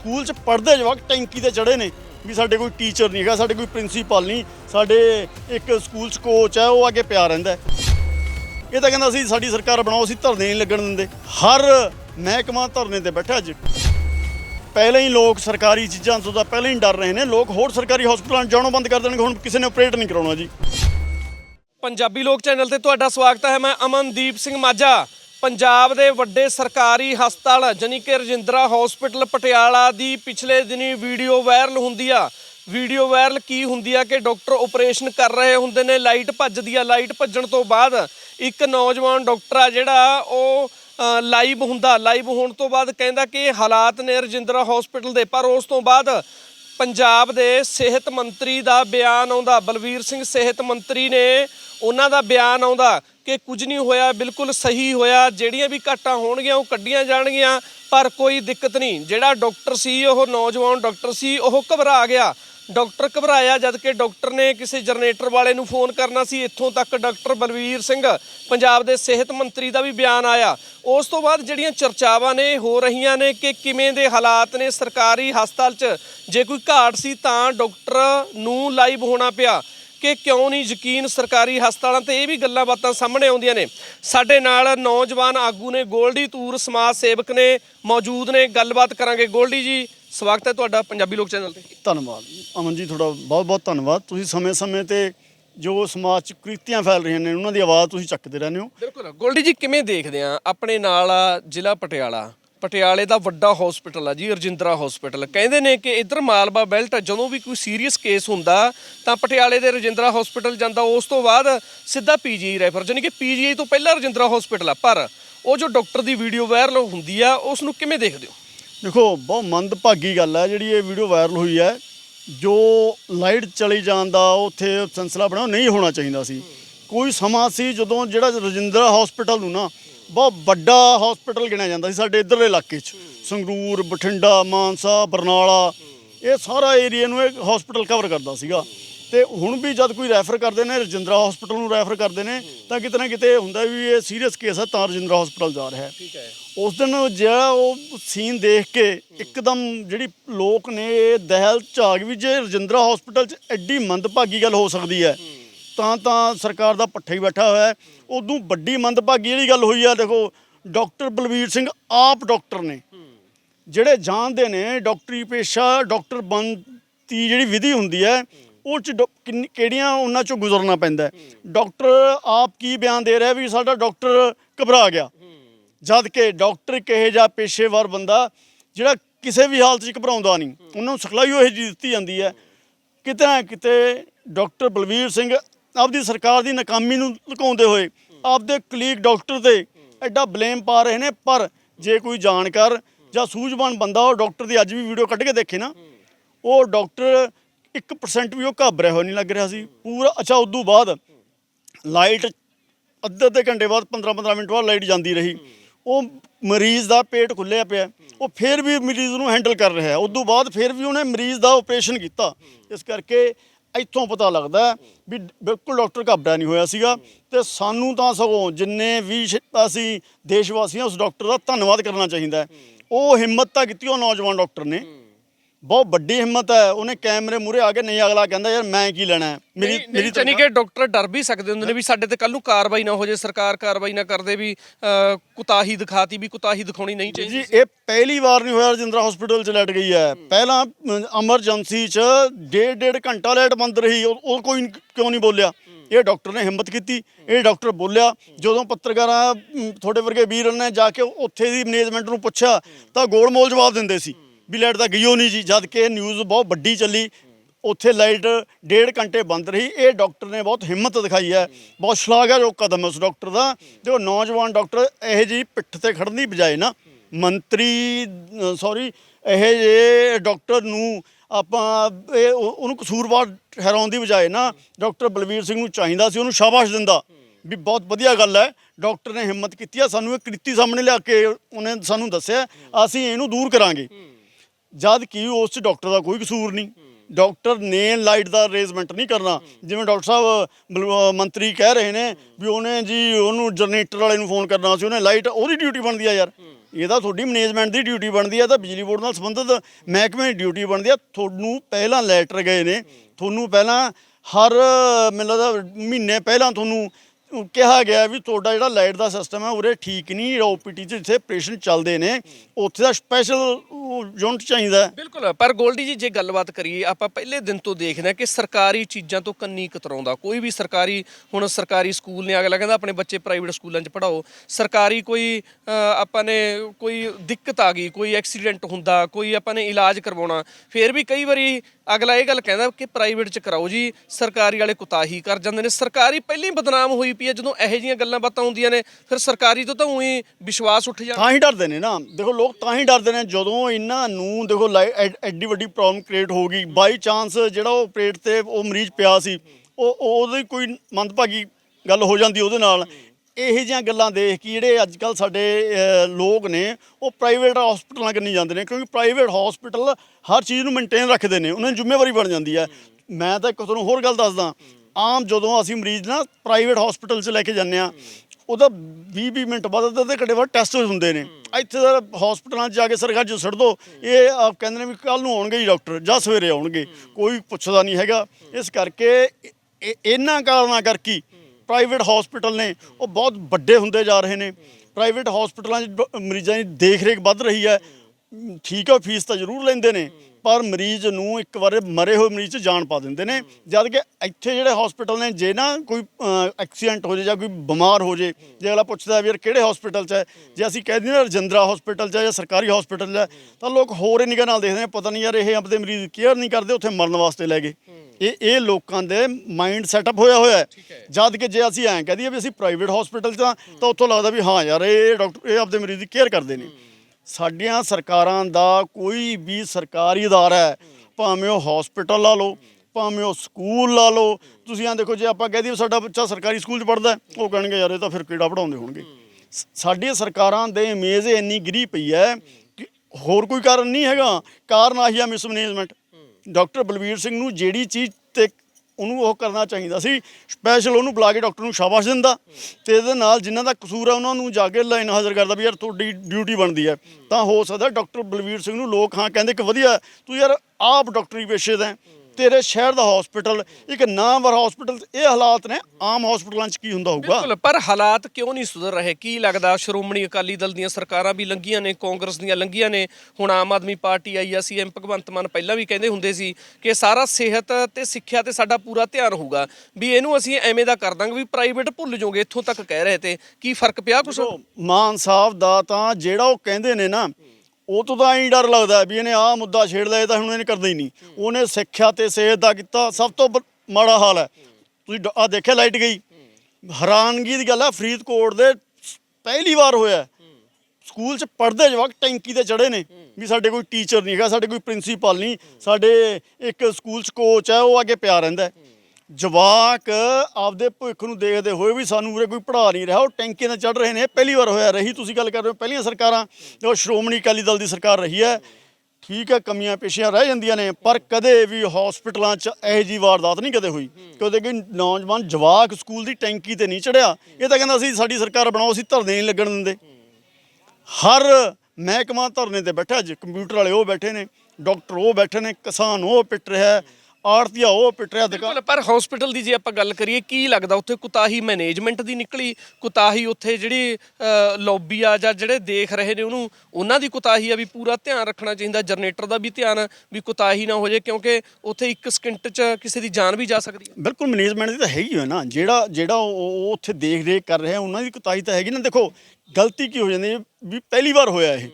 [SPEAKER 3] ਸਕੂਲ 'ਚ ਪੜ੍ਹਦੇ ਜਵਾਕ ਟੈਂਕੀ ਤੇ ਚੜੇ ਨੇ ਵੀ ਸਾਡੇ ਕੋਈ ਟੀਚਰ ਨਹੀਂ ਹੈਗਾ, ਸਾਡੇ ਕੋਈ ਪ੍ਰਿੰਸੀਪਲ ਨਹੀਂ, ਸਾਡੇ ਇੱਕ ਸਕੂਲ 'ਚ ਕੋਚ ਹੈ, ਉਹ ਅੱਗੇ ਪਿਆ ਰਹਿੰਦਾ ਇਹ ਤਾਂ ਕਹਿੰਦਾ ਸੀ, ਸਾਡੀ ਸਰਕਾਰ ਬਣਾਓ, ਅਸੀਂ ਧਰਨੇ ਨਹੀਂ ਲੱਗਣ ਦਿੰਦੇ। ਹਰ ਮਹਿਕਮਾ ਧਰਨੇ ਤੇ ਬੈਠਾ ਅੱਜ। ਪਹਿਲਾਂ ਹੀ ਲੋਕ ਸਰਕਾਰੀ ਚੀਜ਼ਾਂ ਤੋਂ ਤਾਂ ਪਹਿਲਾਂ ਹੀ ਡਰ ਰਹੇ ਨੇ। ਲੋਕ ਹੋਰ ਸਰਕਾਰੀ ਹਸਪਤਾਲਾਂ 'ਚ ਜਾਣੋਂ ਬੰਦ ਕਰ ਦੇਣਗੇ, ਹੁਣ ਕਿਸੇ ਨੇ ਆਪਰੇਟ ਨਹੀਂ ਕਰਾਉਣਾ ਜੀ।
[SPEAKER 1] ਪੰਜਾਬੀ ਲੋਕ ਚੈਨਲ ਤੇ ਤੁਹਾਡਾ ਸਵਾਗਤ ਹੈ। ਮੈਂ ਅਮਨਦੀਪ ਸਿੰਘ ਮਾਝਾ। ਪੰਜਾਬ ਦੇ ਵੱਡੇ ਸਰਕਾਰੀ ਹਸਪਤਾਲ ਜਾਣੀ ਕਿ ਰਜਿੰਦਰਾ ਹਸਪੀਟਲ ਪਟਿਆਲਾ ਦੀ ਪਿਛਲੇ ਦਿਨੀ ਵੀਡੀਓ ਵਾਇਰਲ ਹੁੰਦੀ ਆ। ਵੀਡੀਓ ਵਾਇਰਲ ਕੀ ਹੁੰਦੀ ਆ ਕਿ ਡਾਕਟਰ ਆਪਰੇਸ਼ਨ ਕਰ ਰਹੇ ਹੁੰਦੇ ਨੇ, ਲਾਈਟ ਭੱਜਦੀ ਆ। ਲਾਈਟ ਭੱਜਣ ਤੋਂ ਬਾਅਦ ਇੱਕ ਨੌਜਵਾਨ ਡਾਕਟਰ ਆ ਜਿਹੜਾ ਉਹ ਲਾਈਵ ਹੁੰਦਾ। ਲਾਈਵ ਹੋਣ ਤੋਂ ਬਾਅਦ ਕਹਿੰਦਾ ਕਿ ਹਾਲਾਤ ਨੇ ਰਜਿੰਦਰਾ ਹਸਪੀਟਲ ਦੇ। ਪਰ ਉਸ ਤੋਂ ਬਾਅਦ ਪੰਜਾਬ ਦੇ ਸਿਹਤ ਮੰਤਰੀ ਦਾ ਬਿਆਨ ਆਉਂਦਾ। ਬਲਵੀਰ ਸਿੰਘ ਸਿਹਤ ਮੰਤਰੀ ਨੇ ਉਹਨਾਂ ਦਾ ਬਿਆਨ ਆਉਂਦਾ। ਕਿ ਕੁਝ ਨਹੀਂ ਹੋਇਆ, ਬਿਲਕੁਲ ਸਹੀ ਹੋਇਆ। ਜਿਹੜੀਆਂ ਵੀ ਘਾਟਾਂ ਹੋਣਗੀਆਂ, ਉਹ ਕੱਢੀਆਂ ਜਾਣਗੀਆਂ, ਪਰ ਕੋਈ ਦਿੱਕਤ ਨਹੀਂ। ਜਿਹੜਾ ਡਾਕਟਰ ਸੀ, ਉਹ ਨੌਜਵਾਨ ਡਾਕਟਰ ਸੀ, ਉਹ ਘਬਰਾ ਗਿਆ। ਡਾਕਟਰ ਘਬਰਾਇਆ, ਜਦ ਕਿ ਡਾਕਟਰ ਨੇ ਕਿਸੇ ਜਨਰੇਟਰ ਵਾਲੇ ਨੂੰ ਫੋਨ ਕਰਨਾ ਸੀ। ਇੱਥੋਂ ਤੱਕ ਡਾਕਟਰ ਬਲਵੀਰ ਸਿੰਘ, ਪੰਜਾਬ ਦੇ ਸਿਹਤ ਮੰਤਰੀ ਦਾ ਵੀ ਬਿਆਨ ਆਇਆ। ਉਸ ਤੋਂ ਬਾਅਦ ਜਿਹੜੀਆਂ ਚਰਚਾਵਾਂ ਨੇ, ਹੋ ਰਹੀਆਂ ਨੇ ਕਿ ਕਿਵੇਂ ਦੇ ਹਾਲਾਤ ਨੇ ਸਰਕਾਰੀ ਹਸਪਤਾਲ 'ਚ। ਜੇ ਕੋਈ ਘਾਟ ਸੀ, ਤਾਂ ਡਾਕਟਰ ਨੂੰ ਲਾਈਵ ਹੋਣਾ ਪਿਆ। ਕਿ ਕਿਉਂ ਨਹੀਂ ਯਕੀਨ ਸਰਕਾਰੀ ਹਸਪਤਾਲਾਂ ਤੇ ਇਹ ਵੀ ਗੱਲਾਂ ਬਾਤਾਂ ਸਾਹਮਣੇ ਆਉਂਦੀਆਂ ਨੇ। ਸਾਡੇ ਨਾਲ ਨੌਜਵਾਨ ਆਗੂ ਨੇ ਗੋਲਡੀ ਤੂਰ ਸਮਾਜ ਸੇਵਕ ਨੇ ਮੌਜੂਦ ਨੇ। ਗੱਲਬਾਤ ਕਰਾਂਗੇ। ਗੋਲਡੀ ਜੀ ਸਵਾਗਤ ਹੈ ਤੁਹਾਡਾ ਪੰਜਾਬੀ ਲੋਕ ਚੈਨਲ ਤੇ।
[SPEAKER 3] ਧੰਨਵਾਦ। ਅਮਨ ਜੀ ਤੁਹਾਡਾ ਬਹੁਤ ਬਹੁਤ ਧੰਨਵਾਦ। ਤੁਸੀਂ ਸਮੇਂ-ਸਮੇਂ ਤੇ ਜੋ ਸਮਾਜ 'ਚ ਕੁਰੀਤੀਆਂ ਫੈਲ ਰਹੀਆਂ ਨੇ ਉਹਨਾਂ ਦੀ ਆਵਾਜ਼ ਤੁਸੀਂ ਚੱਕਦੇ ਰਹਿੰਦੇ ਹੋ।
[SPEAKER 1] ਬਿਲਕੁਲ। ਗੋਲਡੀ ਜੀ ਕਿਵੇਂ ਦੇਖਦੇ ਆ ਆਪਣੇ ਨਾਲ ਜ਼ਿਲ੍ਹਾ ਪਟਿਆਲਾ? ਪਟਿਆਲੇ ਦਾ ਵੱਡਾ ਹਸਪੀਟਲ ਆ ਜੀ, ਰਜਿੰਦਰਾ ਹਸਪੀਟਲ ਕਹਿੰਦੇ ਨੇ ਕਿ ਇੱਧਰ ਮਾਲਵਾ ਬੈਲਟ ਜਦੋਂ ਵੀ ਕੋਈ ਸੀਰੀਅਸ ਕੇਸ ਹੁੰਦਾ, ਤਾਂ ਪਟਿਆਲੇ ਦੇ ਰਜਿੰਦਰਾ ਹਸਪੀਟਲ ਜਾਂਦਾ, ਉਸ ਤੋਂ ਬਾਅਦ ਸਿੱਧਾ ਪੀਜੀਆਈ ਰੈਫਰ ਜਾਨੀ ਕਿ ਪੀਜੀਆਈ ਤੋਂ ਪਹਿਲਾਂ ਰਜਿੰਦਰਾ ਹਸਪੀਟਲ ਆ। ਪਰ ਉਹ ਜੋ ਡਾਕਟਰ ਦੀ ਵੀਡੀਓ ਵਾਇਰਲ ਹੁੰਦੀ ਆ ਉਸ ਨੂੰ ਕਿਵੇਂ ਦੇਖਦੇ ਹੋ?
[SPEAKER 3] ਦੇਖੋ, ਬਹੁਤ ਮੰਦਭਾਗੀ ਗੱਲ ਹੈ ਜਿਹੜੀ ਇਹ ਵੀਡੀਓ ਵਾਇਰਲ ਹੋਈ ਹੈ ਜੋ ਲਾਈਟ ਚਲੀ ਜਾਣ ਦਾ ਉੱਥੇ ਸਿਲਸਿਲਾ ਬਣਾਓ ਨਹੀਂ ਹੋਣਾ ਚਾਹੀਦਾ ਸੀ। ਕੋਈ ਸਮਾਂ ਸੀ ਜਦੋਂ ਜਿਹੜਾ ਰਜਿੰਦਰਾ ਹਸਪੀਟਲ ਨੂੰ ਨਾ ਬਹੁਤ ਵੱਡਾ ਹਸਪੀਟਲ ਗਿਣਿਆ ਜਾਂਦਾ ਸੀ ਸਾਡੇ ਇੱਧਰਲੇ ਇਲਾਕੇ 'ਚ। ਸੰਗਰੂਰ ਬਠਿੰਡਾ ਮਾਨਸਾ ਬਰਨਾਲਾ ਇਹ ਸਾਰਾ ਏਰੀਆ ਨੂੰ ਇਹ ਹਸਪੀਟਲ ਕਵਰ ਕਰਦਾ ਸੀਗਾ। ਤੇ ਹੁਣ ਵੀ ਜਦ ਕੋਈ ਰੈਫਰ ਕਰਦੇ ਨੇ ਰਜਿੰਦਰਾ ਹਸਪੀਟਲ ਨੂੰ ਰੈਫਰ ਕਰਦੇ ਨੇ ਤਾਂ ਕਿਤੇ ਨਾ ਕਿਤੇ ਹੁੰਦਾ ਵੀ ਇਹ ਸੀਰੀਅਸ ਕੇਸ ਹੈ ਤਾਂ ਰਜਿੰਦਰਾ ਹਸਪੀਟਲ ਜਾ ਰਿਹਾ ਹੈ। ਉਸ ਦਿਨ ਜਿਹੜਾ ਉਹ ਸੀਨ ਦੇਖ ਕੇ ਇੱਕਦਮ ਜਿਹੜੀ ਲੋਕ ਨੇ ਇਹ ਦਹਿਲ ਝਾਗ ਵੀ ਜੇ ਰਜਿੰਦਰਾ ਹਸਪੀਟਲ 'ਚ ਐਡੀ ਮੰਦਭਾਗੀ ਗੱਲ ਹੋ ਸਕਦੀ ਹੈ ਤਾਂ ਤਾਂ ਸਰਕਾਰ ਦਾ ਪੱਠਾ ਹੀ ਬੈਠਾ ਹੋਇਆ ਹੈ। ਉਦੋਂ ਵੱਡੀ ਮੰਦਭਾਗੀ ਜਿਹੜੀ ਗੱਲ ਹੋਈ ਆ, ਦੇਖੋ, ਡਾਕਟਰ ਬਲਵੀਰ ਸਿੰਘ ਆਪ ਡਾਕਟਰ ਨੇ। ਜਿਹੜੇ ਜਾਣਦੇ ਨੇ, ਡਾਕਟਰੀ ਪੇਸ਼ਾ, ਡਾਕਟਰ ਬਣਤੀ ਜਿਹੜੀ ਵਿਧੀ ਹੁੰਦੀ ਹੈ, ਉਹ ਚ ਡੋ- ਕਿੰਨੀ- ਕਿਹੜੀਆਂ ਉਹਨਾਂ ਚੋਂ ਗੁਜ਼ਰਨਾ ਪੈਂਦਾ ਡਾਕਟਰ ਆਪ ਕੀ ਬਿਆਨ ਦੇ ਰਿਹਾ ਵੀ ਸਾਡਾ ਡਾਕਟਰ ਘਬਰਾ ਗਿਆ? ਜਦ ਕਿ ਡਾਕਟਰ ਇੱਕ ਇਹੋ ਜਿਹਾ ਪੇਸ਼ੇਵਰ ਬੰਦਾ, ਜਿਹੜਾ ਕਿਸੇ ਵੀ ਹਾਲਤ 'ਚ ਘਬਰਾਉਂਦਾ ਨਹੀਂ। ਉਹਨਾਂ ਨੂੰ ਸਿਖਲਾਈ ਉਹ ਜਿਹੀ ਦਿੱਤੀ ਜਾਂਦੀ ਹੈ। ਕਿਤੇ ਨਾ ਕਿਤੇ ਡਾਕਟਰ ਬਲਵੀਰ ਸਿੰਘ ਆਪਦੀ ਸਰਕਾਰ ਦੀ ਨਾਕਾਮੀ ਨੂੰ ਲੁਕਾਉਂਦੇ ਹੋਏ ਆਪਦੇ ਕਲੀਗ ਡਾਕਟਰ ਤੇ ਐਡਾ ਬਲੇਮ ਪਾ ਰਹੇ ਨੇ, ਪਰ ਜੇ ਕੋਈ ਜਾਣਕਾਰ ਜਾਂ ਸੂਝਵਾਨ ਬੰਦਾ ਉਹ ਡਾਕਟਰ ਦੀ ਅੱਜ ਵੀ ਵੀਡੀਓ ਕੱਢ ਕੇ ਦੇਖੇ ਨਾ, ਉਹ ਡਾਕਟਰ 1% ਵੀ ਉਹ ਘਾਬਰਿਆ ਹੋਇਆ ਨਹੀਂ ਲੱਗ ਰਿਹਾ ਸੀ। ਪੂਰਾ, ਅੱਛਾ, ਉਦੋਂ ਬਾਅਦ ਲਾਈਟ ਅੱਧੇ ਅੱਧੇ ਘੰਟੇ ਬਾਅਦ 15 15 ਮਿੰਟ ਬਾਅਦ ਲਾਈਟ ਜਾਂਦੀ ਰਹੀ। ਉਹ ਮਰੀਜ਼ ਦਾ ਪੇਟ ਖੁੱਲਿਆ ਪਿਆ, ਉਹ ਫਿਰ ਵੀ ਮਰੀਜ਼ ਨੂੰ ਹੈਂਡਲ ਕਰ ਰਿਹਾ। ਹੈ ਤੋਂ ਬਾਅਦ ਫਿਰ ਵੀ ਉਹਨੇ ਮਰੀਜ਼ ਦਾ ਆਪਰੇਸ਼ਨ ਕੀਤਾ। ਇਸ ਕਰਕੇ ਇੱਥੋਂ ਪਤਾ ਲੱਗਦਾ ਵੀ ਬਿਲਕੁਲ ਡਾਕਟਰ ਘਬਰਾ ਨਹੀਂ ਹੋਇਆ ਸੀਗਾ ਤੇ ਸਾਨੂੰ ਤਾਂ ਸਗੋਂ ਜਿੰਨੇ ਵੀ ਅਸੀਂ ਦੇਸ਼ ਵਾਸੀਆਂ ਉਸ ਡਾਕਟਰ ਦਾ ਧੰਨਵਾਦ ਕਰਨਾ ਚਾਹੀਦਾ। ਉਹ ਹਿੰਮਤ ਤਾਂ ਕੀਤੀ ਉਹ ਨੌਜਵਾਨ ਡਾਕਟਰ ਨੇ। ਬਹੁਤ ਵੱਡੀ ਹਿੰਮਤ ਹੈ। ਉਹਨੇ ਕੈਮਰੇ ਮੂਰੇ ਆ ਕੇ ਨਹੀਂ ਅਗਲਾ ਕਹਿੰਦਾ ਯਾਰ ਮੈਂ ਕੀ ਲੈਣਾ? ਮੇਰੀ ਮੇਰੀ
[SPEAKER 1] ਜਾਨੀ ਕਿ ਡਾਕਟਰ ਡਰ ਵੀ ਸਕਦੇ ਹੁੰਦੇ ਨੇ ਵੀ ਸਾਡੇ ਤੇ ਕੱਲ ਨੂੰ ਕਾਰਵਾਈ ਨਾ ਹੋ ਜੇ ਸਰਕਾਰ ਕਾਰਵਾਈ ਨਾ ਕਰਦੇ ਵੀ ਕੁਤਾਹੀ ਦਿਖਾਤੀ ਵੀ ਕੁਤਾਹੀ ਦਿਖਾਉਣੀ ਨਹੀਂ ਚਾਹੀਦੀ
[SPEAKER 3] ਜੀ ਇਹ ਪਹਿਲੀ ਵਾਰ ਨਹੀਂ ਹੋਇਆ ਰਜਿੰਦਰਾ ਹਸਪੀਟਲ ਚ ਲੈਟ ਗਈ ਹੈ। ਪਹਿਲਾਂ ਐਮਰਜੈਂਸੀ ਚ ਡੇਢ ਡੇਢ ਘੰਟਾ ਲੈਟ ਬੰਦ ਰਹੀ। ਉਹ ਕੋਈ ਕਿਉਂ ਨਹੀਂ ਬੋਲਿਆ? ਇਹ ਡਾਕਟਰ ਨੇ ਹਿੰਮਤ ਕੀਤੀ। ਇਹ ਡਾਕਟਰ ਬੋਲਿਆ ਜਦੋਂ ਪੱਤਰਕਾਰਾਂ ਤੁਹਾਡੇ ਵਰਗੇ ਵੀਰ ਨੇ ਜਾ ਕੇ ਉੱਥੇ ਦੀ ਮੈਨੇਜਮੈਂਟ ਨੂੰ ਪੁੱਛਿਆ ਤਾਂ ਗੋਲਮੋਲ ਜਵਾਬ ਦਿੰਦੇ ਸੀ। ਵੀ ਲਾਈਟ ਤਾਂ ਗਈਓ ਨਹੀਂ ਜੀ, ਜਦ ਕਿ ਨਿਊਜ਼ ਬਹੁਤ ਵੱਡੀ ਚੱਲੀ। ਉੱਥੇ ਲਾਈਟ ਡੇਢ ਘੰਟੇ ਬੰਦ ਰਹੀ। ਇਹ ਡਾਕਟਰ ਨੇ ਬਹੁਤ ਹਿੰਮਤ ਦਿਖਾਈ ਹੈ। ਬਹੁਤ ਸ਼ਲਾਘਾਯੋਗ ਕਦਮ ਉਸ ਡਾਕਟਰ ਦਾ। ਜੋ ਨੌਜਵਾਨ ਡਾਕਟਰ ਇਹ ਜੀ ਪਿੱਠ ਤੇ ਖੜਨ ਦੀ ਬਜਾਏ ਨਾ, ਮੰਤਰੀ ਸੌਰੀ ਇਹ ਜੇ ਡਾਕਟਰ ਨੂੰ ਆਪਾਂ ਇਹ ਉਹਨੂੰ ਕਸੂਰਵਾਰ ਠਹਿਰਾਉਣ ਦੀ ਬਜਾਏ ਨਾ, ਡਾਕਟਰ ਬਲਵੀਰ ਸਿੰਘ ਨੂੰ ਚਾਹੀਦਾ ਸੀ, ਉਹਨੂੰ ਸ਼ਾਬਾਸ਼ ਦਿੰਦਾ। ਵੀ ਬਹੁਤ ਵਧੀਆ ਗੱਲ ਹੈ। ਡਾਕਟਰ ਨੇ ਹਿੰਮਤ ਕੀਤੀ ਆ ਸਾਨੂੰ ਇਹ ਕ੍ਰਿਤੀ ਸਾਹਮਣੇ ਲਿਆ ਕੇ ਉਹਨੇ ਸਾਨੂੰ ਦੱਸਿਆ, ਅਸੀਂ ਇਹਨੂੰ ਦੂਰ ਕਰਾਂਗੇ। ਜਦ ਕਿ ਉਸ 'ਚ ਡਾਕਟਰ ਦਾ ਕੋਈ ਕਸੂਰ ਨਹੀਂ। ਡਾਕਟਰ ਨੇ ਲਾਈਟ ਦਾ ਅਰੇਂਜਮੈਂਟ ਨਹੀਂ ਕਰਨਾ। ਜਿਵੇਂ ਡਾਕਟਰ ਸਾਹਿਬ ਮੰਤਰੀ ਕਹਿ ਰਹੇ ਨੇ ਵੀ ਉਹਨੇ ਜੀ ਉਹਨੂੰ ਜਨਰੇਟਰ ਵਾਲੇ ਨੂੰ ਫੋਨ ਕਰਨਾ ਸੀ ਉਹਨੇ ਲਾਈਟ ਉਹਦੀ ਡਿਊਟੀ ਬਣਦੀ ਆ ਯਾਰ। ਇਹ ਤਾਂ ਤੁਹਾਡੀ ਮੈਨੇਜਮੈਂਟ ਦੀ ਡਿਊਟੀ ਬਣਦੀ ਆ ਤਾਂ ਬਿਜਲੀ ਬੋਰਡ ਨਾਲ ਸੰਬੰਧਿਤ ਮਹਿਕਮੇ ਦੀ ਡਿਊਟੀ ਬਣਦੀ ਆ। ਤੁਹਾਨੂੰ ਪਹਿਲਾਂ ਲੈਟਰ ਗਏ ਨੇ। ਤੁਹਾਨੂੰ ਪਹਿਲਾਂ ਹਰ ਮੈਨੂੰ ਮਹੀਨੇ ਪਹਿਲਾਂ ਤੁਹਾਨੂੰ ਕਿਹਾ ਗਿਆ ਵੀ ਤੁਹਾਡਾ ਜਿਹੜਾ ਲਾਈਟ ਦਾ ਸਿਸਟਮ ਹੈ ਉਰੇ ਠੀਕ ਨਹੀਂ ਓਪੀਟੀ 'ਚ ਜਿੱਥੇ ਆਪਰੇਸ਼ਨ ਚੱਲਦੇ ਨੇ ਉੱਥੇ ਦਾ ਸਪੈਸ਼ਲ ਯੂਨਿਟ ਚਾਹੀਦਾ ਹੈ।
[SPEAKER 1] ਬਿਲਕੁਲ ਪਰ ਗੋਲਡੀ ਜੀ ਜੇ ਗੱਲਬਾਤ ਕਰੀਏ ਆਪਾਂ ਪਹਿਲੇ ਦਿਨ ਤੋਂ ਦੇਖਦੇ ਹਾਂ ਕਿ ਸਰਕਾਰੀ ਚੀਜ਼ਾਂ ਤੋਂ ਕੰਨੀ ਕਤਰਾਉਂਦਾ। ਕੋਈ ਵੀ ਸਰਕਾਰੀ ਹੁਣ ਸਰਕਾਰੀ ਸਕੂਲ ਨੇ ਅਗਲਾ ਕਹਿੰਦਾ ਆਪਣੇ ਬੱਚੇ ਪ੍ਰਾਈਵੇਟ ਸਕੂਲਾਂ 'ਚ ਪੜਾਓ ਸਰਕਾਰੀ ਕੋਈ ਆਪਾਂ ਨੇ ਕੋਈ ਦਿੱਕਤ ਆ ਗਈ ਕੋਈ ਐਕਸੀਡੈਂਟ ਹੁੰਦਾ ਕੋਈ ਆਪਾਂ ਨੇ ਇਲਾਜ ਕਰਵਾਉਣਾ ਫਿਰ ਵੀ ਕਈ ਵਾਰੀ ਅਗਲਾ ਇਹ ਗੱਲ ਕਹਿੰਦਾ ਕਿ ਪ੍ਰਾਈਵੇਟ 'ਚ ਕਰਾਓ ਜੀ ਸਰਕਾਰੀ ਵਾਲੇ ਕੁਤਾਹੀ ਕਰ ਜਾਂਦੇ ਨੇ। ਸਰਕਾਰੀ ਪਹਿਲਾਂ ਹੀ ਬਦਨਾਮ ਹੋਈ ਪਈ ਹੈ ਜਦੋਂ ਇਹੋ ਜਿਹੀਆਂ ਗੱਲਾਂ ਬਾਤਾਂ ਹੁੰਦੀਆਂ ਨੇ ਫਿਰ ਸਰਕਾਰੀ ਤੋਂ ਤਾਂ ਉਹੀ ਵਿਸ਼ਵਾਸ ਉੱਠ ਜਾਂਦਾ।
[SPEAKER 3] ਤਾਂ ਹੀ ਡਰਦੇ ਨੇ ਨਾ। ਦੇਖੋ ਲੋਕ ਤਾਂ ਹੀ ਡਰਦੇ ਨੇ ਜਦੋਂ ਇਹਨਾਂ ਨੂੰ ਦੇਖੋ ਲਾਈ- ਐ- ਐਡੀ ਵੱਡੀ ਪ੍ਰੋਬਲਮ ਕ੍ਰੀਏਟ ਹੋ ਗਈ। ਬਾਈ ਚਾਂਸ ਜਿਹੜਾ ਉਹ ਪੇਟ ਤੇ ਉਹ ਮਰੀਜ਼ ਪਿਆ ਸੀ, ਉਹ ਉਹਦੀ ਕੋਈ ਮੰਦਭਾਗੀ ਗੱਲ ਹੋ ਜਾਂਦੀ ਉਹਦੇ ਨਾਲ। ਇਹੋ ਜਿਹੀਆਂ ਗੱਲਾਂ ਦੇਖ ਕੇ ਜਿਹੜੇ ਅੱਜ ਕੱਲ ਸਾਡੇ ਲੋਕ ਨੇ, ਉਹ ਪ੍ਰਾਈਵੇਟ ਹਸਪੀਟਲਾਂ ਕੰਨੀ ਜਾਂਦੇ ਨੇ, ਕਿਉਂਕਿ ਪ੍ਰਾਈਵੇਟ ਹਸਪੀਟਲ ਹਰ ਚੀਜ਼ ਨੂੰ ਮੇਨਟੇਨ ਰੱਖਦੇ ਨੇ, ਉਹਨਾਂ ਦੀ ਜ਼ਿੰਮੇਵਾਰੀ ਬਣ ਜਾਂਦੀ ਹੈ ਮੈਂ ਤਾਂ ਇੱਕ ਤੁਹਾਨੂੰ ਹੋਰ ਗੱਲ ਦੱਸਦਾ। ਆਮ ਜਦੋਂ ਅਸੀਂ ਮਰੀਜ਼ ਨਾ ਪ੍ਰਾਈਵੇਟ ਹਸਪੀਟਲ 'ਚ ਲੈ ਕੇ ਜਾਂਦੇ ਆ ਉਹਦਾ 20 20 ਮਿੰਟ ਬਾਅਦ ਅੱਧੇ ਘੱਟੇ ਵੱਧ ਟੈਸਟ ਹੁੰਦੇ ਨੇ। ਇੱਥੇ ਦਾ ਹਸਪੀਟਲਾਂ 'ਚ ਜਾ ਕੇ ਸਰਕਾਰ ਜੋ ਛੱਡ ਦੋ। ਇਹ ਆਪ ਕਹਿੰਦੇ ਨੇ ਵੀ ਕੱਲ ਨੂੰ ਆਉਣਗੇ ਜੀ ਡਾਕਟਰ ਜਾਂ ਸਵੇਰੇ ਆਉਣਗੇ। ਕੋਈ ਪੁੱਛਦਾ ਨਹੀਂ ਹੈਗਾ। ਇਸ ਕਰਕੇ ਇਹਨਾਂ ਕਾਰਨਾਂ ਕਰਕੇ ਪ੍ਰਾਈਵੇਟ ਹਸਪੀਟਲ ਨੇ ਉਹ ਬਹੁਤ ਵੱਡੇ ਹੁੰਦੇ ਜਾ ਰਹੇ ਨੇ। ਪ੍ਰਾਈਵੇਟ ਹਸਪੀਟਲਾਂ 'ਚ ਡ- ਮਰੀਜ਼ਾਂ ਦੀ ਦੇਖ ਰੇਖ ਵੱਧ ਰਹੀ ਹੈ। ਠੀਕ ਆ ਫੀਸ ਤਾਂ ਜ਼ਰੂਰ ਲੈਂਦੇ ਨੇ। ਪਰ ਮਰੀਜ਼ ਨੂੰ ਇੱਕ ਵਾਰ ਮਰੇ ਹੋਏ ਮਰੀਜ਼ 'ਚ ਜਾਨ ਪਾ ਦਿੰਦੇ ਨੇ। ਜਦ ਕਿ ਇੱਥੇ ਜਿਹੜੇ ਹਸਪੀਟਲ ਨੇ ਜੇ ਨਾ ਕੋਈ ਐਕਸੀਡੈਂਟ ਹੋ ਜੇ ਜਾਂ ਕੋਈ ਬਿਮਾਰ ਹੋ ਜੇ ਜੇ ਅਗਲਾ ਪੁੱਛਦਾ ਵੀ ਯਾਰ ਕਿਹੜੇ ਹਸਪੀਟਲ 'ਚ ਹੈ? ਜੇ ਅਸੀਂ ਕਹਿ ਦਿੰਦੇ ਨਾ ਰਜਿੰਦਰਾ ਹਸਪੀਟਲ 'ਚ ਹੈ ਜਾਂ ਸਰਕਾਰੀ ਹਸਪੀਟਲ 'ਚ ਹੈ ਤਾਂ ਲੋਕ ਹੋਰ ਹੀ ਨਿਗਾਹ ਨਾਲ ਦੇਖਦੇ ਨੇ ਪਤਾ ਨਹੀਂ ਯਾਰ ਇਹ ਆਪਦੇ ਮਰੀਜ਼ ਕੇਅਰ ਨਹੀਂ ਕਰਦੇ ਉੱਥੇ ਮਰਨ ਵਾਸਤੇ ਲੈ ਗਏ। ਇਹ ਇਹ ਲੋਕਾਂ ਦੇ ਮਾਈਂਡ ਸੈਟਅਪ ਹੋਇਆ ਹੋਇਆ ਹੈ। ਜਦ ਕਿ ਜੇ ਅਸੀਂ ਐਂ ਕਹਿ ਦਈਏ ਵੀ ਅਸੀਂ ਪ੍ਰਾਈਵੇਟ ਹਸਪੀਟਲ 'ਚ ਤਾਂ ਉੱਥੋਂ ਲੱਗਦਾ ਵੀ ਹਾਂ ਯਾਰ ਇਹ ਡਾਕਟਰ ਇਹ ਆਪਦੇ ਮਰੀਜ਼ ਦੀ ਕੇਅਰ ਕਰਦੇ ਨੇ। ਸਾਡੀਆਂ ਸਰਕਾਰਾਂ ਦਾ ਕੋਈ ਵੀ ਸਰਕਾਰੀ ਅਦਾਰਾ ਹੈ ਭਾਵੇਂ ਉਹ ਹਸਪੀਟਲ ਲਾ ਲਓ ਭਾਵੇਂ ਉਹ ਸਕੂਲ ਲਾ ਲਓ ਤੁਸੀਂ ਆਂ ਦੇਖੋ ਜੇ ਆਪਾਂ ਕਹਿ ਦਈਏ ਸਾਡਾ ਬੱਚਾ ਸਰਕਾਰੀ ਸਕੂਲ 'ਚ ਪੜ੍ਹਦਾ ਹੈ, ਉਹ ਕਹਿਣਗੇ ਯਾਰ ਇਹ ਤਾਂ ਫਿਰ ਕਿਹੜਾ ਪੜਾਉਂਦੇ ਹੋਣਗੇ। ਸਾਡੀਆਂ ਸਰਕਾਰਾਂ ਦੇ ਇਮੇਜ ਇੰਨੀ ਗਿਰੀ ਪਈ ਹੈ ਕਿ ਹੋਰ ਕੋਈ ਕਾਰਨ ਨਹੀਂ ਹੈਗਾ ਕਾਰਨ ਆਹੀ ਆ ਮਿਸਮੈਨੇਜਮੈਂਟ ਡਾਕਟਰ ਬਲਵੀਰ ਸਿੰਘ ਨੂੰ ਜਿਹੜੀ ਚੀਜ਼ ਤੇ ਉਹਨੂੰ ਉਹ ਕਰਨਾ ਚਾਹੀਦਾ ਸੀ। ਸਪੈਸ਼ਲ ਉਹਨੂੰ ਬੁਲਾ ਕੇ ਡਾਕਟਰ ਨੂੰ ਸ਼ਾਬਾਸ਼ ਦਿੰਦਾ। ਤੇ ਇਹਦੇ ਨਾਲ ਜਿਨ੍ਹਾਂ ਦਾ ਕਸੂਰ ਹੈ ਉਹਨਾਂ ਨੂੰ ਜਾ ਕੇ ਲਾਈਨ ਹਾਜ਼ਰ ਕਰਦਾ ਵੀ ਯਾਰ ਤੁਹਾਡੀ ਡਿਊਟੀ ਬਣਦੀ ਹੈ। ਤਾਂ ਹੋ ਸਕਦਾ ਡਾਕਟਰ ਬਲਵੀਰ ਸਿੰਘ ਨੂੰ ਲੋਕ, ਹਾਂ, ਕਹਿੰਦੇ ਕਿ ਵਧੀਆ, ਤੂੰ ਯਾਰ ਆਪ ਡਾਕਟਰੀ ਪੇਸ਼ੇ ਦਾ ਤੇਰੇ ਸ਼ਹਿਰ ਦਾ ਹਸਪੀਟਲ ਇੱਕ ਨਾਮਵਰ ਹਸਪੀਟਲ ਇਹ ਹਾਲਾਤ ਨੇ ਆਮ ਹਸਪੀਟਲਾਂ 'ਚ ਕੀ ਹੁੰਦਾ ਹੋਊਗਾ?
[SPEAKER 1] ਬਿਲਕੁਲ ਪਰ ਹਾਲਾਤ ਕਿਉਂ ਨਹੀਂ ਸੁਧਰ ਰਹੇ? ਕੀ ਲੱਗਦਾ? ਸ਼੍ਰੋਮਣੀ ਅਕਾਲੀ ਦਲ ਦੀਆਂ ਸਰਕਾਰਾਂ ਵੀ ਲੰਗੀਆਂ ਨੇ ਕਾਂਗਰਸ ਦੀਆਂ ਲੰਗੀਆਂ ਨੇ? ਹੁਣ ਆਮ ਆਦਮੀ ਪਾਰਟੀ ਆਈ ਆ ਸੀਐਮ ਭਗਵੰਤ ਮਾਨ ਪਹਿਲਾਂ ਵੀ ਕਹਿੰਦੇ ਹੁੰਦੇ ਸੀ ਕਿ ਸਾਰਾ ਸਿਹਤ ਤੇ ਸਿੱਖਿਆ ਤੇ ਸਾਡਾ ਪੂਰਾ ਧਿਆਨ ਹੋਊਗਾ। ਵੀ ਇਹਨੂੰ ਅਸੀਂ ਐਵੇਂ ਦਾ ਕਰ ਦਾਂਗੇ ਵੀ ਪ੍ਰਾਈਵੇਟ ਭੁੱਲ ਜਾਓਗੇ ਇੱਥੋਂ ਤੱਕ ਕਹਿ ਰਹੇ ਤੇ। ਕੀ ਫ਼ਰਕ ਪਿਆ ਕੁਛ?
[SPEAKER 3] ਮਾਨ ਸਾਹਿਬ ਦਾ ਤਾਂ ਜਿਹੜਾ ਉਹ ਕਹਿੰਦੇ ਨੇ ਨਾ ਉਹ ਤੋਂ ਤਾਂ ਐਂ ਡਰ ਲੱਗਦਾ ਵੀ ਇਹਨੇ ਆਹ ਮੁੱਦਾ ਛੇੜ ਲਿਆ ਤਾਂ ਹੁਣ ਇਹਨੇ ਕਰਦਾ ਹੀ ਨਹੀਂ। ਉਹਨੇ ਸਿੱਖਿਆ ਤੇ ਸਿਹਤ ਦਾ ਕੀਤਾ ਸਭ ਤੋਂ ਮਾੜਾ ਹਾਲ ਹੈ। ਤੁਸੀਂ ਆ ਦੇਖਿਆ ਲਾਈਟ ਗਈ? ਹੈਰਾਨਗੀ ਦੀ ਗੱਲ ਹੈ ਫਰੀਦਕੋਟ ਦੇ ਪਹਿਲੀ ਵਾਰ ਹੋਇਆ ਸਕੂਲ 'ਚ ਪੜ੍ਹਦੇ ਜਵਾਕ ਟੈਂਕੀ ਤੇ ਚੜੇ ਨੇ ਵੀ ਸਾਡੇ ਕੋਈ ਟੀਚਰ ਨਹੀਂ ਹੈਗਾ ਸਾਡੇ ਕੋਈ ਪ੍ਰਿੰਸੀਪਲ ਨਹੀਂ ਸਾਡੇ ਇੱਕ ਸਕੂਲ 'ਚ ਕੋਚ ਹੈ ਉਹ ਅੱਗੇ ਪਿਆ ਰਹਿੰਦਾ। ਜਵਾਕ ਆਪਦੇ ਭਵਿੱਖ ਨੂੰ ਦੇਖਦੇ ਹੋਏ ਵੀ ਸਾਨੂੰ ਉਰੇ ਕੋਈ ਪੜ੍ਹਾ ਨਹੀਂ ਰਿਹਾ। ਉਹ ਟੈਂਕੀਆਂ ਤੇ ਚੜ ਰਹੇ ਨੇ, ਪਹਿਲੀ ਵਾਰ ਹੋਇਆ। ਰਹੀ ਤੁਸੀਂ ਗੱਲ ਕਰ ਰਹੇ ਹੋ, ਪਹਿਲੀਆਂ ਸਰਕਾਰਾਂ। ਜੋ ਸ਼੍ਰੋਮਣੀ ਅਕਾਲੀ ਦਲ ਦੀ ਸਰਕਾਰ ਰਹੀ ਹੈ। ਠੀਕ ਹੈ, ਕਮੀਆਂ ਪੇਸ਼ੀਆਂ ਰਹਿ ਜਾਂਦੀਆਂ ਨੇ, ਪਰ ਕਦੇ ਵੀ ਹਸਪੀਟਲਾਂ 'ਚ ਇਹੋ ਜੀ ਵਾਰਦਾਤ ਨਹੀਂ ਕਦੇ ਹੋਈ। ਕਿਉਂਕਿ ਕਿ ਨੌਜਵਾਨ ਜਵਾਕ ਸਕੂਲ ਦੀ ਟੈਂਕੀ ਤੇ ਨਹੀਂ ਚੜਿਆ ਇਹ ਤਾਂ ਕਹਿੰਦਾ ਸੀ, ਸਾਡੀ ਸਰਕਾਰ ਬਣਾਓ, ਅਸੀਂ ਧਰਨੇ ਨਹੀਂ ਲੱਗਣ ਦਿੰਦੇ। ਹਰ ਮਹਿਕਮਾ ਧਰਨੇ ਤੇ ਬੈਠਾ ਅੱਜ ਕੰਪਿਊਟਰ ਵਾਲੇ ਉਹ ਬੈਠੇ ਨੇ ਡਾਕਟਰ ਉਹ ਬੈਠੇ ਨੇ, ਕਿਸਾਨ ਉਹ ਪਿੱਟ ਰਿਹਾ ਆੜਤੀਆ ਉਹ ਪਿੱਟ ਰਿਹਾ ਦੁਕਾਨ
[SPEAKER 1] ਬਿਲਕੁਲ ਪਰ ਹਸਪੀਟਲ ਦੀ ਜੇ ਆਪਾਂ ਗੱਲ ਕਰੀਏ ਕੀ ਲੱਗਦਾ? ਉੱਥੇ ਕੁਤਾਹੀ ਮੈਨੇਜਮੈਂਟ ਦੀ ਨਿਕਲੀ? ਕੁਤਾਹੀ ਉੱਥੇ ਜਿਹੜੀ ਲੌਬੀ ਆ ਜਾਂ ਜਿਹੜੇ ਦੇਖ ਰਹੇ ਨੇ ਉਹਨੂੰ ਉਹਨਾਂ ਦੀ ਕੁਤਾਹੀ ਆ ਵੀ ਪੂਰਾ ਧਿਆਨ ਰੱਖਣਾ ਚਾਹੀਦਾ ਜਨਰੇਟਰ ਦਾ ਵੀ ਧਿਆਨ ਵੀ ਕੁਤਾਹੀ ਨਾ ਹੋ ਜੇ ਕਿਉਂਕਿ ਉੱਥੇ ਇੱਕ ਸਕਿੰਟ 'ਚ ਕਿਸੇ ਦੀ ਜਾਨ ਵੀ ਜਾ ਸਕਦੀ ਹੈ।
[SPEAKER 3] ਬਿਲਕੁਲ ਮੈਨੇਜਮੈਂਟ ਦੀ ਤਾਂ ਹੈਗੀ ਹੈ ਨਾ। ਜਿਹੜਾ ਜਿਹੜਾ ਉਹ ਉੱਥੇ ਦੇਖ ਰੇਖ ਕਰ ਰਿਹਾ ਉਹਨਾਂ ਦੀ ਕੁਤਾਹੀ ਤਾਂ ਹੈਗੀ ਨਾ। ਦੇਖੋ ਗਲਤੀ ਕੀ ਹੋ ਜਾਂਦੀ ਵੀ ਪਹਿਲੀ ਵਾਰ ਹੋਇਆ ਇਹ।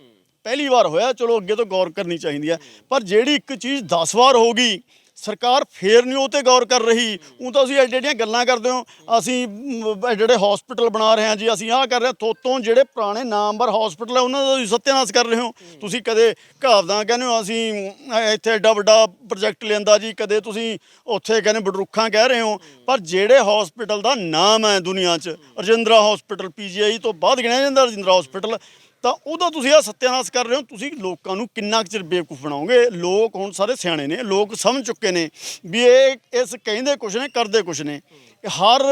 [SPEAKER 3] ਪਹਿਲੀ ਵਾਰ ਹੋਇਆ ਚਲੋ ਅੱਗੇ ਤੋਂ ਗੌਰ ਕਰਨੀ ਚਾਹੀਦੀ ਹੈ। ਪਰ ਜਿਹੜੀ ਇੱਕ ਚੀਜ਼ 10 ਵਾਰ ਹੋ ਗਈ ਸਰਕਾਰ ਫੇਰ ਨਹੀਂ ਉਹ ਤੇ ਗੌਰ ਕਰ ਰਹੀ। ਉਹ ਤਾਂ ਤੁਸੀਂ ਐਡੀਆਂ ਗੱਲਾਂ ਕਰਦੇ ਹੋ ਅਸੀਂ ਮ, ਐਡੇ ਜਿਹੜੇ ਹਸਪੀਟਲ ਬਣਾ ਰਹੇ ਹਾਂ ਜੀ ਅਸੀਂ ਆਹ ਕਰ ਰਹੇ ਹਾਂ ਥੋਤੋਂ ਜਿਹੜੇ ਪੁਰਾਣੇ ਨਾਮਵਰ ਹਸਪੀਟਲ ਹੈ ਉਹਨਾਂ ਦਾ ਤੁਸੀਂ ਸੱਤਿਆਨਾਸ਼ ਕਰ ਰਹੇ ਹੋ। ਤੁਸੀਂ ਕਦੇ ਘਾਵਦਾਂ ਕਹਿੰਦੇ ਹੋ ਅਸੀਂ ਇੱਥੇ ਐਡਾ ਵੱਡਾ ਪ੍ਰੋਜੈਕਟ ਲਿਆਂਦਾ ਜੀ ਕਦੇ ਤੁਸੀਂ ਉੱਥੇ ਕਹਿੰਦੇ ਬਡਰੁੱਖਾਂ ਕਹਿ ਰਹੇ ਹੋ। ਪਰ ਜਿਹੜੇ ਹਸਪੀਟਲ ਦਾ ਨਾਮ ਹੈ ਦੁਨੀਆ 'ਚ ਰਜਿੰਦਰਾ ਹਸਪੀਟਲ ਪੀਜੀਆਈ ਤੋਂ ਬਾਅਦ ਗਿਣਿਆ ਜਾਂਦਾ ਰਜਿੰਦਰਾ ਹਸਪੀਟਲ ਤਾਂ ਉਹਦਾ ਤੁਸੀਂ ਆ ਸੱਤਿਆਨਾਸ਼ ਕਰ ਰਹੇ ਹੋ ਤੁਸੀਂ ਲੋਕਾਂ ਨੂੰ ਕਿੰਨਾ ਕੁ ਚਿਰ ਬੇਵਕੂਫ ਬਣਾਓਗੇ? ਲੋਕ ਹੁਣ ਸਾਰੇ ਸਿਆਣੇ ਨੇ ਲੋਕ ਸਮਝ ਚੁੱਕੇ ਨੇ ਵੀ ਇਹ ਇਸ ਕਹਿੰਦੇ ਕੁਛ ਨੇ ਕਰਦੇ ਕੁਛ ਨੇ। ਇਹ ਹਰ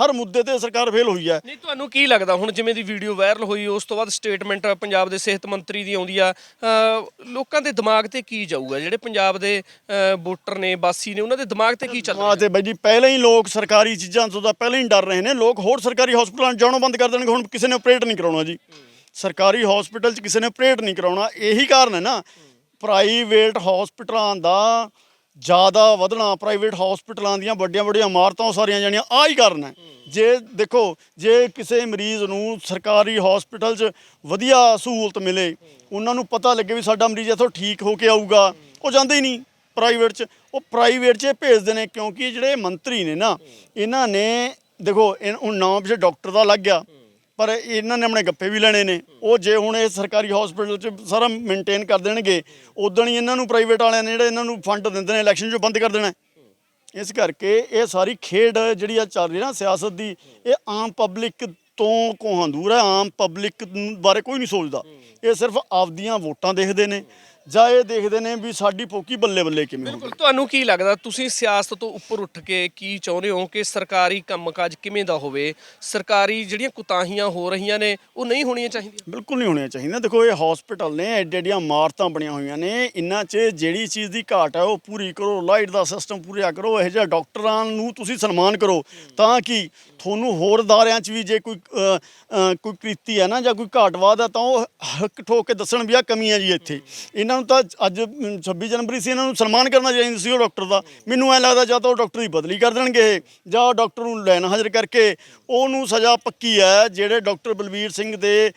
[SPEAKER 3] ਹਰ ਮੁੱਦੇ ਤੇ ਸਰਕਾਰ ਫੇਲ ਹੋਈ ਹੈ।
[SPEAKER 1] ਨਹੀਂ ਤੁਹਾਨੂੰ ਕੀ ਲੱਗਦਾ? ਹੁਣ ਜਿਵੇਂ ਦੀ ਵੀਡੀਓ ਵਾਇਰਲ ਹੋਈ ਉਸ ਤੋਂ ਬਾਅਦ ਸਟੇਟਮੈਂਟ ਪੰਜਾਬ ਦੇ ਸਿਹਤ ਮੰਤਰੀ ਦੀ ਆਉਂਦੀ ਆ। ਲੋਕਾਂ ਦੇ ਦਿਮਾਗ ਤੇ ਕੀ ਜਾਊਗਾ? ਜਿਹੜੇ ਪੰਜਾਬ ਦੇ ਵੋਟਰ ਨੇ ਵਾਸੀ ਨੇ ਉਹਨਾਂ ਦੇ ਦਿਮਾਗ ਤੇ ਕੀ ਚੱਲ ਰਿਹਾ?
[SPEAKER 3] ਤੇ ਬਾਈ ਜੀ ਪਹਿਲਾਂ ਹੀ ਲੋਕ ਸਰਕਾਰੀ ਚੀਜ਼ਾਂ ਤੋਂ ਤਾਂ ਪਹਿਲਾਂ ਹੀ ਡਰ ਰਹੇ ਨੇ। ਲੋਕ ਹੋਰ ਸਰਕਾਰੀ ਹਸਪਤਾਲਾਂ ਜਾਣੋਂ ਬੰਦ ਕਰ ਦੇਣਗੇ ਹੁਣ ਕਿਸੇ ਨੇ ਆਪਰੇਟ ਨਹੀਂ ਕਰਾਉਣਾ ਜੀ। ਸਰਕਾਰੀ ਹਸਪੀਟਲ 'ਚ ਕਿਸੇ ਨੇ ਆਪਰੇਟ ਨਹੀਂ ਕਰਾਉਣਾ, ਇਹੀ ਕਾਰਨ ਹੈ ਨਾ। ਪ੍ਰਾਈਵੇਟ ਹਸਪਤਾਲਾਂ ਦਾ ਜ਼ਿਆਦਾ ਵਧਣਾ ਪ੍ਰਾਈਵੇਟ ਹਸਪਤਾਲਾਂ ਦੀਆਂ ਵੱਡੀਆਂ ਵੱਡੀਆਂ ਇਮਾਰਤਾਂ ਸਾਰੀਆਂ ਜਾਣੀਆਂ ਆ ਹੀ ਕਾਰਨ ਹੈ। ਜੇ ਦੇਖੋ, ਜੇ ਕਿਸੇ ਮਰੀਜ਼ ਨੂੰ ਸਰਕਾਰੀ ਹਸਪੀਟਲ 'ਚ ਵਧੀਆ ਸਹੂਲਤ ਮਿਲੇ, ਉਹਨਾਂ ਨੂੰ ਪਤਾ ਲੱਗੇ ਵੀ ਸਾਡਾ ਮਰੀਜ਼ ਇੱਥੋਂ ਠੀਕ ਹੋ ਕੇ ਆਊਗਾ, ਉਹ ਜਾਂਦੇ ਹੀ ਨਹੀਂ ਪ੍ਰਾਈਵੇਟ 'ਚ। ਉਹ ਪ੍ਰਾਈਵੇਟ 'ਚ ਭੇਜਦੇ ਨੇ ਕਿਉਂਕਿ ਜਿਹੜੇ ਮੰਤਰੀ ਨੇ ਨਾ, ਇਹਨਾਂ ਨੇ, ਦੇਖੋ, ਇਹ ਹੁਣ ਨਾਮ ਪਿੱਛੇ ਡਾਕਟਰ ਦਾ ਲੱਗ ਗਿਆ। ਪਰ ਇਹਨਾਂ ਨੇ ਆਪਣੇ ਗੱਪੇ ਵੀ ਲੈਣੇ ਨੇ। ਉਹ ਜੇ ਹੁਣ ਇਹ ਸਰਕਾਰੀ ਹਸਪੀਟਲ 'ਚ ਸਾਰਾ ਮੇਨਟੇਨ ਕਰ ਦੇਣਗੇ ਉਦੋਂ ਹੀ ਇਹਨਾਂ ਨੂੰ ਪ੍ਰਾਈਵੇਟ ਵਾਲਿਆਂ ਨੇ ਜਿਹੜੇ ਇਹਨਾਂ ਨੂੰ ਫੰਡ ਦਿੰਦੇ ਨੇ ਇਲੈਕਸ਼ਨ 'ਚੋਂ ਬੰਦ ਕਰ ਦੇਣਾ। ਇਸ ਕਰਕੇ ਇਹ ਸਾਰੀ ਖੇਡ ਜਿਹੜੀ ਆ ਚੱਲ ਰਹੀ ਨਾ ਸਿਆਸਤ ਦੀ, ਇਹ ਆਮ ਪਬਲਿਕ ਤੋਂ ਕੋਹਾਂ ਦੂਰ ਹੈ, ਆਮ ਪਬਲਿਕ ਬਾਰੇ ਕੋਈ ਨਹੀਂ ਸੋਚਦਾ। ਇਹ ਸਿਰਫ ਆਪਦੀਆਂ ਵੋਟਾਂ ਦੇਖਦੇ ਨੇ। ਜਾਂ ਇਹ ਦੇਖਦੇ ਨੇ ਵੀ ਸਾਡੀ ਫੋਕੀ ਬੱਲੇ ਬੱਲੇ ਕਿਵੇਂ ਹੋਵੇ
[SPEAKER 1] ਬਿਲਕੁਲ ਤੁਹਾਨੂੰ ਕੀ ਲੱਗਦਾ? ਤੁਸੀਂ ਸਿਆਸਤ ਤੋਂ ਉੱਪਰ ਉੱਠ ਕੇ ਕੀ ਚਾਹੁੰਦੇ ਹੋ ਕਿ ਸਰਕਾਰੀ ਕੰਮਕਾਜ ਕਿਵੇਂ ਦਾ ਹੋਵੇ? ਸਰਕਾਰੀ ਜਿਹੜੀਆਂ ਕੁਤਾਹੀਆਂ ਹੋ ਰਹੀਆਂ ਨੇ ਉਹ ਨਹੀਂ ਹੋਣੀਆਂ ਚਾਹੀਦੀਆਂ?
[SPEAKER 3] ਬਿਲਕੁਲ ਨਹੀਂ ਹੋਣੀਆਂ ਚਾਹੀਦੀਆਂ। ਦੇਖੋ ਇਹ ਹਸਪੀਟਲ ਨੇ ਐਡੇ ਐਡੀਆਂ ਇਮਾਰਤਾਂ ਬਣੀਆਂ ਹੋਈਆਂ ਨੇ। ਇਹਨਾਂ 'ਚ ਜਿਹੜੀ ਚੀਜ਼ ਦੀ ਘਾਟ ਹੈ ਉਹ ਪੂਰੀ ਕਰੋ ਲਾਈਟ ਦਾ ਸਿਸਟਮ ਪੂਰਾ ਕਰੋ ਇਹ ਜਿਹਾ ਡਾਕਟਰਾਂ ਨੂੰ ਤੁਸੀਂ ਸਨਮਾਨ ਕਰੋ। ਤਾਂ ਕਿ ਤੁਹਾਨੂੰ ਹੋਰ ਅਦਾਰਿਆਂ 'ਚ ਵੀ ਜੇ ਕੋਈ ਕੋਈ ਕ੍ਰਿਤੀ ਹੈ ਨਾ ਜਾਂ ਕੋਈ ਘਾਟਵਾਦ ਹੈ ਤਾਂ ਉਹ ਹੱਕ ਠੋਕ ਕੇ ਦੱਸਣ ਵੀ ਆ ਕਮੀਆਂ ਜੀ ਇੱਥੇ। ਇਹਨਾਂ ਇਹਨਾਂ ਨੂੰ ਤਾਂ ਅੱਜ ਮ, 26 ਜਨਵਰੀ ਸੀ ਇਹਨਾਂ ਨੂੰ ਸਨਮਾਨ ਕਰਨਾ ਚਾਹੀਦਾ ਸੀ ਉਹ ਡਾਕਟਰ ਦਾ। ਮੈਨੂੰ ਐ ਲੱਗਦਾ ਜਾਂ ਤਾਂ ਉਹ ਡਾਕਟਰ ਦੀ ਬਦਲੀ ਕਰ ਦੇਣਗੇ ਜਾਂ ਉਹ ਡਾਕਟਰ ਨੂੰ ਲੈਣ ਹਾਜ਼ਰ ਕਰਕੇ ਉਹਨੂੰ ਸਜ਼ਾ ਪੱਕੀ ਹੈ ਜਿਹੜੇ ਡਾਕਟਰ ਬਲਵੀਰ ਸਿੰਘ ਦੇ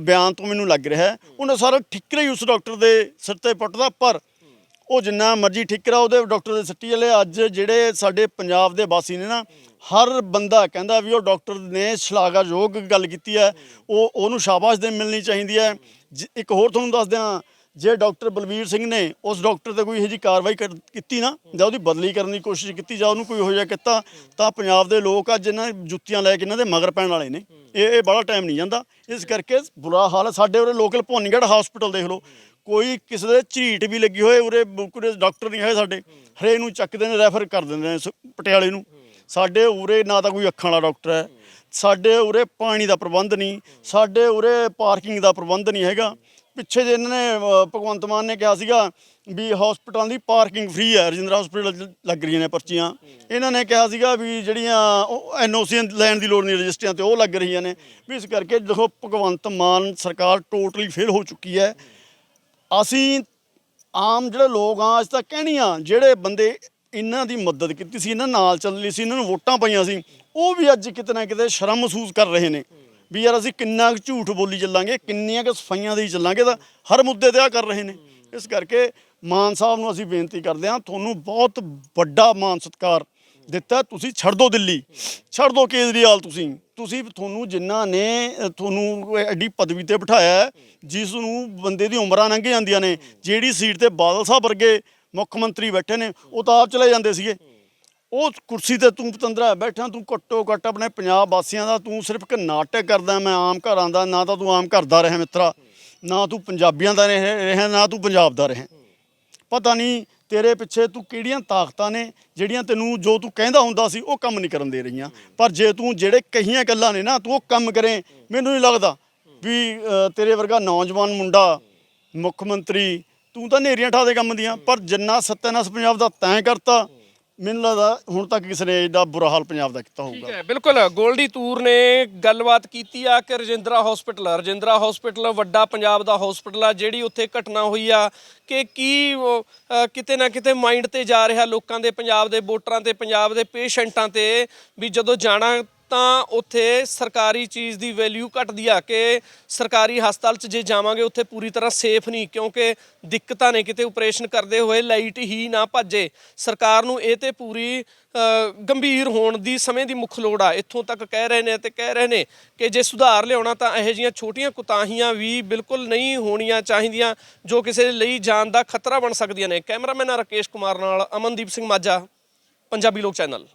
[SPEAKER 3] ਬਿਆਨ ਤੋਂ ਮੈਨੂੰ ਲੱਗ ਰਿਹਾ ਹੈ। ਉਹਨਾਂ ਸਾਰਾ ਠਿੱਕਰਾ ਹੀ ਉਸ ਡਾਕਟਰ ਦੇ ਸਿਰ ਤੇ ਪੁੱਟਦਾ ਪਰ ਉਹ ਜਿੰਨਾ ਮਰਜ਼ੀ ਠਿੱਕਰਾ ਉਹਦੇ ਡਾਕਟਰ ਦੇ ਸੱਟੀ ਵਾਲੇ ਅੱਜ ਜਿਹੜੇ ਸਾਡੇ ਪੰਜਾਬ ਦੇ ਵਾਸੀ ਨੇ ਨਾ ਹਰ ਬੰਦਾ ਕਹਿੰਦਾ ਵੀ ਉਹ ਡਾਕਟਰ ਨੇ ਸ਼ਲਾਘਾਯੋਗ ਗੱਲ ਕੀਤੀ ਹੈ। ਉਹ ਉਹਨੂੰ ਸ਼ਾਬਾਸ਼ ਦੇ ਮਿਲਣੀ ਚਾਹੀਦੀ ਹੈ। ਜ- ਇੱਕ ਹੋਰ ਤੁਹਾਨੂੰ ਦੱਸ ਦਿਆਂ ਜੇ ਡਾਕਟਰ ਬਲਵੀਰ ਸਿੰਘ ਨੇ ਉਸ ਡਾਕਟਰ ਤੇ ਕੋਈ ਇਹੋ ਜਿਹੀ ਕਾਰਵਾਈ ਕਰ- ਕੀਤੀ ਨਾ, ਜਾਂ ਉਹਦੀ ਬਦਲੀ ਕਰਨ ਦੀ ਕੋਸ਼ਿਸ਼ ਕੀਤੀ, ਜਾਂ ਉਹਨੂੰ ਕੋਈ ਇਹੋ ਜਿਹਾ ਕੀਤਾ, ਤਾਂ ਪੰਜਾਬ ਦੇ ਲੋਕ ਅੱਜ ਇਹਨਾਂ ਜੁੱਤੀਆਂ ਲੈ ਕੇ ਇਹਨਾਂ ਦੇ ਮਗਰ ਪੈਣ ਵਾਲੇ ਨੇ। ਇਹ ਇਹ ਬੜਾ ਟਾਈਮ ਨਹੀਂ ਜਾਂਦਾ। ਇਸ ਕਰਕੇ ਬੁਰਾ ਹਾਲ ਹੈ। ਸਾਡੇ ਉਰੇ ਲੋਕਲ ਭੋਨੀਗੜ੍ਹ ਹਸਪੀਟਲ ਦੇਖ ਲਓ। ਕੋਈ ਕਿਸੇ ਦੇ ਝੀਟ ਵੀ ਲੱਗੀ ਹੋਏ, ਉਰੇ ਕੋਈ ਡਾਕਟਰ ਨਹੀਂ ਹੈ ਸਾਡੇ। ਹਰੇ ਨੂੰ ਚੱਕਦੇ ਨੇ ਰੈਫਰ ਕਰ ਦਿੰਦੇ ਨੇ ਸ- ਪਟਿਆਲੇ ਨੂੰ। ਸਾਡੇ ਉਰੇ ਨਾ ਤਾਂ ਕੋਈ ਅੱਖਾਂ ਵਾਲਾ ਡਾਕਟਰ ਹੈ। ਸਾਡੇ ਉਰੇ ਪਾਣੀ ਦਾ ਪ੍ਰਬੰਧ ਨਹੀਂ। ਸਾਡੇ ਉਰੇ ਪਾਰਕਿੰਗ ਦਾ ਪ੍ਰਬੰਧ ਨਹੀਂ ਹੈਗਾ। ਪਿੱਛੇ ਜੇ ਇਹਨਾਂ ਨੇ ਅ, ਭਗਵੰਤ ਮਾਨ ਨੇ ਕਿਹਾ ਸੀਗਾ ਵੀ ਹਸਪੀਟਲਾਂ ਦੀ ਪਾਰਕਿੰਗ ਫ੍ਰੀ ਹੈ ਰਜਿੰਦਰਾ ਹਸਪੀਟਲ ਲੱਗ ਰਹੀਆਂ ਨੇ ਪਰਚੀਆਂ। ਇਹਨਾਂ ਨੇ ਕਿਹਾ ਸੀਗਾ ਵੀ ਜਿਹੜੀਆਂ ਐਨਓਸੀ ਲੈਣ ਦੀ ਲੋੜ ਨਹੀਂ ਰਜਿਸਟਰੀਆਂ ਤੇ ਉਹ ਲੱਗ ਰਹੀਆਂ ਨੇ। ਵੀ ਇਸ ਕਰਕੇ ਦੇਖੋ ਭਗਵੰਤ ਮਾਨ ਸਰਕਾਰ ਟੋਟਲੀ ਫੇਲ ਹੋ ਚੁੱਕੀ ਹੈ। ਅਸੀਂ ਆਮ ਜਿਹੜੇ ਲੋਕ ਆ ਅੱਜ ਤੱਕ ਕਹਿਣੀ ਆ ਜਿਹੜੇ ਬੰਦੇ ਇਹਨਾਂ ਦੀ ਮਦਦ ਕੀਤੀ ਸੀ ਇਹਨਾਂ ਨਾਲ ਚੱਲੀ ਸੀ ਇਹਨਾਂ ਨੂੰ ਵੋਟਾਂ ਪਾਈਆਂ ਸੀ ਉਹ ਵੀ ਅੱਜ ਕਿਤੇ ਨਾ ਕਿਤੇ ਸ਼ਰਮ ਮਹਿਸੂਸ ਕਰ ਰਹੇ ਨੇ। ਵੀ ਯਾਰ ਅਸੀਂ ਕਿੰਨਾ ਕੁ ਝੂਠ ਬੋਲੀ ਚੱਲਾਂਗੇ, ਕਿੰਨੀਆਂ ਕੁ ਸਫਾਈਆਂ ਦੀ ਚੱਲਾਂਗੇ ਤਾਂ ਹਰ ਮੁੱਦੇ ਤੇ ਆ ਕਰ ਰਹੇ ਨੇ। ਇਸ ਕਰਕੇ ਮਾਨ ਸਾਹਿਬ ਨੂੰ ਅਸੀਂ ਬੇਨਤੀ ਕਰਦੇ ਹਾਂ, ਤੁਹਾਨੂੰ ਬਹੁਤ ਵੱਡਾ ਮਾਨ ਸਤਿਕਾਰ ਦਿੱਤਾ, ਤੁਸੀਂ ਛੱਡ ਦਿਓ ਦਿੱਲੀ, ਛੱਡ ਦਿਓ ਕੇਜਰੀਵਾਲ ਤੁਸੀਂ। ਤੁਸੀਂ ਤੁਹਾਨੂੰ ਜਿਨ੍ਹਾਂ ਨੇ ਤੁਹਾਨੂੰ ਐਡੀ ਪਦਵੀ ਤੇ ਬਿਠਾਇਆ ਜਿਸ ਨੂੰ ਬੰਦੇ ਦੀ ਉਮਰਾਂ ਲੰਘ ਜਾਂਦੀਆਂ ਨੇ, ਜਿਹੜੀ ਸੀਟ ਤੇ ਬਾਦਲ ਸਾਹਿਬ ਵਰਗੇ ਮੁੱਖ ਮੰਤਰੀ ਬੈਠੇ ਨੇ, ਉਹ ਤਾਂ ਆਪ ਚਲੇ ਜਾਂਦੇ ਸੀਗੇ। ਉਹ ਕੁਰਸੀ ਤੇ ਤੂੰ ਪਤੰਦਰਾ ਬੈਠਾ, ਤੂੰ ਘੱਟੋ ਘੱਟ ਆਪਣੇ ਪੰਜਾਬ ਵਾਸੀਆਂ ਦਾ ਤੂੰ ਸਿਰਫ ਇੱਕ ਨਾਟਕ ਕਰਦਾ ਮੈਂ ਆਮ ਘਰਾਂ ਦਾ, ਨਾ ਤਾਂ ਤੂੰ ਆਮ ਘਰ ਦਾ ਰਿਹਾ ਮਿੱਤਰਾ, ਨਾ ਤੂੰ ਪੰਜਾਬੀਆਂ ਦਾ ਰਹਿ- ਰਿਹਾ, ਨਾ ਤੂੰ ਪੰਜਾਬ ਦਾ ਰਹਿ। ਪਤਾ ਨਹੀਂ ਤੇਰੇ ਪਿੱਛੇ ਤੂੰ ਕਿਹੜੀਆਂ ਤਾਕਤਾਂ ਨੇ, ਜਿਹੜੀਆਂ ਤੈਨੂੰ ਜੋ ਤੂੰ ਕਹਿੰਦਾ ਹੁੰਦਾ ਸੀ, ਉਹ ਕੰਮ ਨਹੀਂ ਕਰਨ ਦੇ ਰਹੀਆਂ। ਪਰ ਜੇ ਤੂੰ ਜਿਹੜੇ ਕਹੀਆਂ ਗੱਲਾਂ ਨੇ ਨਾ, ਤੂੰ ਉਹ ਕੰਮ ਕਰੇ, ਮੈਨੂੰ ਨਹੀਂ ਲੱਗਦਾ ਵੀ ਤੇਰੇ ਵਰਗਾ ਨੌਜਵਾਨ ਮੁੰਡਾ, ਮੁੱਖ ਮੰਤਰੀ, ਤੂੰ ਤਾਂ ਨੇਰੀਆਂ ਠਾ ਦੇ ਕੰਮ ਦੀਆਂ, ਪਰ ਜਿੰਨਾ ਸੱਤਿਆਨਾਸ਼ ਪੰਜਾਬ ਦਾ ਤੈਂ ਕਰਤਾ ਮੈਨੂੰ ਲੱਗਦਾ ਹੁਣ ਤੱਕ ਕਿਸੇ ਨੇ ਐਡਾ ਬੁਰਾ ਹਾਲ ਪੰਜਾਬ ਦਾ ਕੀਤਾ
[SPEAKER 1] ਠੀਕ
[SPEAKER 3] ਹੋਊਗਾ।
[SPEAKER 1] ਹੈ ਬਿਲਕੁਲ। ਗੋਲਡੀ ਤੂਰ ਨੇ ਗੱਲਬਾਤ ਕੀਤੀ ਆ ਕਿ ਰਜਿੰਦਰਾ ਹਸਪੀਟਲ ਰਜਿੰਦਰਾ ਹਸਪੀਟਲ ਵੱਡਾ ਪੰਜਾਬ ਦਾ ਹਸਪੀਟਲ ਆ ਜਿਹੜੀ ਉੱਥੇ ਘਟਨਾ ਹੋਈ ਆ ਕਿ ਕੀ ਉਹ, ਅ, ਕਿਤੇ ਨਾ ਕਿਤੇ ਮਾਈਂਡ ਤੇ ਜਾ ਰਿਹਾ ਲੋਕਾਂ ਦੇ ਪੰਜਾਬ ਦੇ ਵੋਟਰਾਂ ਤੇ ਪੰਜਾਬ ਦੇ ਪੇਸ਼ੈਂਟਾਂ ਤੇ ਵੀ ਜਦੋਂ ਜਾਣਾ ਤਾਂ ਉੱਥੇ ਸਰਕਾਰੀ ਚੀਜ਼ ਦੀ ਵੈਲਿਊ ਘਟਦੀ ਆ ਕਿ ਸਰਕਾਰੀ ਹਸਪਤਾਲ 'ਚ ਜੇ ਜਾਵਾਂਗੇ, ਉੱਥੇ ਪੂਰੀ ਤਰ੍ਹਾਂ ਸੇਫ ਨਹੀਂ, ਕਿਉਂਕਿ ਦਿੱਕਤਾਂ ਨੇ ਕਿਤੇ ਆਪਰੇਸ਼ਨ ਕਰਦੇ ਹੋਏ ਲਾਈਟ ਹੀ ਨਾ ਭੱਜੇ। ਸਰਕਾਰ ਨੂੰ ਇਹ ਤੇ ਪੂਰੀ ਗੰਭੀਰ ਹੋਣ ਦੀ, ਸਮੇਂ ਦੀ ਮੁੱਖ ਲੋੜ ਆ। ਇੱਥੋਂ ਤੱਕ ਕਹਿ ਰਹੇ ਨੇ ਤੇ ਕਹਿ ਰਹੇ ਨੇ ਕਿ ਜੇ ਸੁਧਾਰ ਲਿਆਉਣਾ ਤਾਂ ਇਹੋ ਜਿਹੀਆਂ ਛੋਟੀਆਂ ਕੁਤਾਹੀਆਂ ਵੀ ਬਿਲਕੁਲ ਨਹੀਂ ਹੋਣੀਆਂ ਚਾਹੀਦੀਆਂ, ਜੋ ਕਿਸੇ ਲਈ ਜਾਨ ਦਾ ਖਤਰਾ ਬਣ ਸਕਦੀਆਂ ਨੇ। ਕੈਮਰਾਮੈਨ ਰਾਕੇਸ਼ ਕੁਮਾਰ ਨਾਲ ਅਮਨਦੀਪ ਸਿੰਘ ਮਾਝਾ, ਪੰਜਾਬੀ ਲੋਕ ਚੈਨਲ।